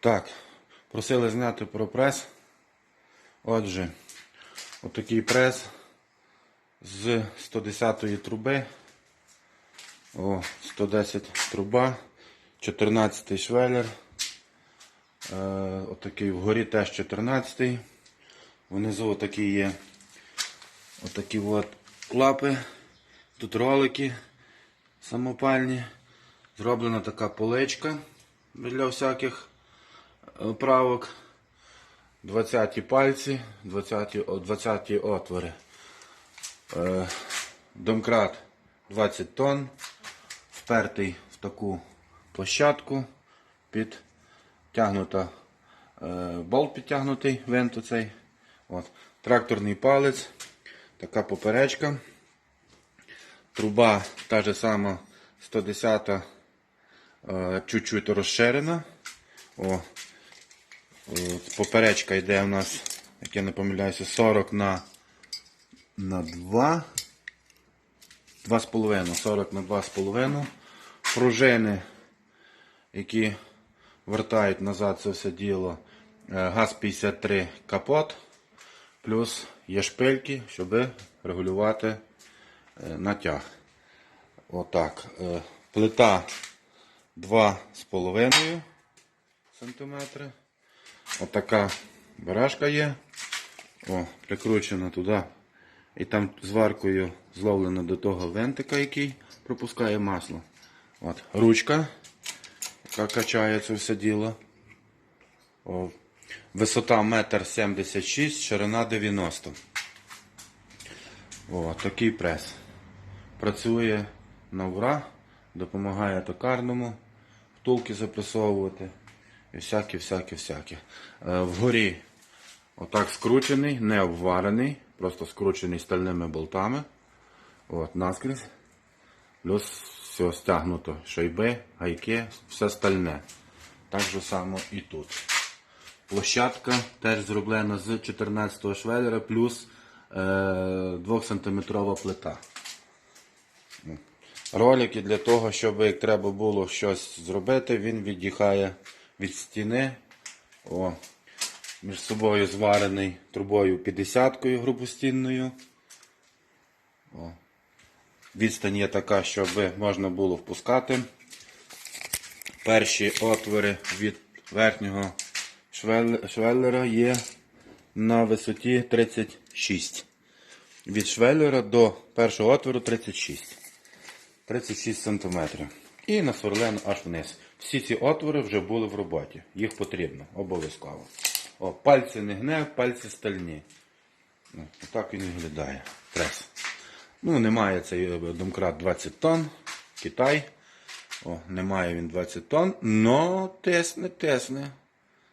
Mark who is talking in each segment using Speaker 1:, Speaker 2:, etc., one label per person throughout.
Speaker 1: Так, просили зняти про прес. Отже, отакий прес з 110-ї труби. О, 110 труба, 14 швеллер. Е, отакий вгорі теж 14. Внизу отакі є отакі от клапи. Тут ролики самопальні. Зроблена така поличка для всяких правок. 20 пальці, 20, о, 20 отвори. Е, Домкрат 20 тонн, впертий в таку площадку, підтягнута, е, болт підтягнутий, винт оцей. От. Тракторний палець, така поперечка. Труба та же сама 110 е, чуть-чуть розширена. О, Поперечка йде у нас, як я не помиляюся, 40 на, на 2. 2,5, 40 на 2,5. Пружини, які вертають назад це все діло. е, ГАЗ-53 капот. Плюс є шпильки, щоб регулювати е, натяг. Отак. Е, Плита 2,5 см. Отака барашка є. О, прикручена туди. І там зваркою зловлено до того вентика, який пропускає масло. От, ручка, яка качає це все діло. О, висота 1,76 м, ширина 90 О, такий прес. Працює на ура, допомагає токарному, втулки запресовувати. І всяке, всяке, всяке. Е, Вгорі отак скручений, не обварений, просто скручений стальними болтами. От, наскрізь. Плюс все стягнуто. Шайби, гайки, все стальне. Так же само і тут. Площадка теж зроблена з 14 швеллера плюс е, 2-сантиметрова плита. Ролики для того, щоб як треба було щось зробити, він від'їхає від стіни. О, між собою зварений трубою 50-кою грубостінною. О. Відстань є така, щоб можна було впускати. Перші отвори від верхнього швел- швеллера є на висоті 36. Від швеллера до першого отвору 36. 36 см. І насверлено аж вниз. Всі ці отвори вже були в роботі. Їх потрібно, обов'язково. О, пальці не гне, пальці стальні. Ну, Отак він виглядає. Прес. Ну, немає цей е, домкрат 20 тонн. Китай. О, немає він 20 тонн. Но тесне, тесне.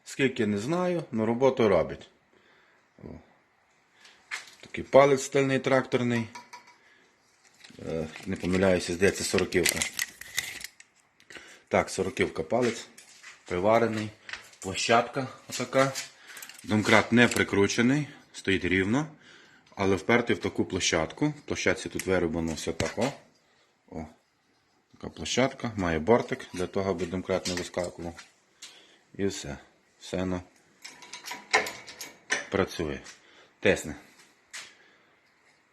Speaker 1: Скільки не знаю, але роботу робить. О. Такий палець стальний тракторний. Е, Не помиляюся, здається, сороківка. Так, сороківка палець. Приварений. Площадка отака. Домкрат не прикручений, стоїть рівно, але впертий в таку площадку. В площадці тут вироблено все так. О. О. Така площадка, має бортик для того, аби домкрат не вискакував. І все. Все воно працює. Тесне.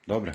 Speaker 1: Добре?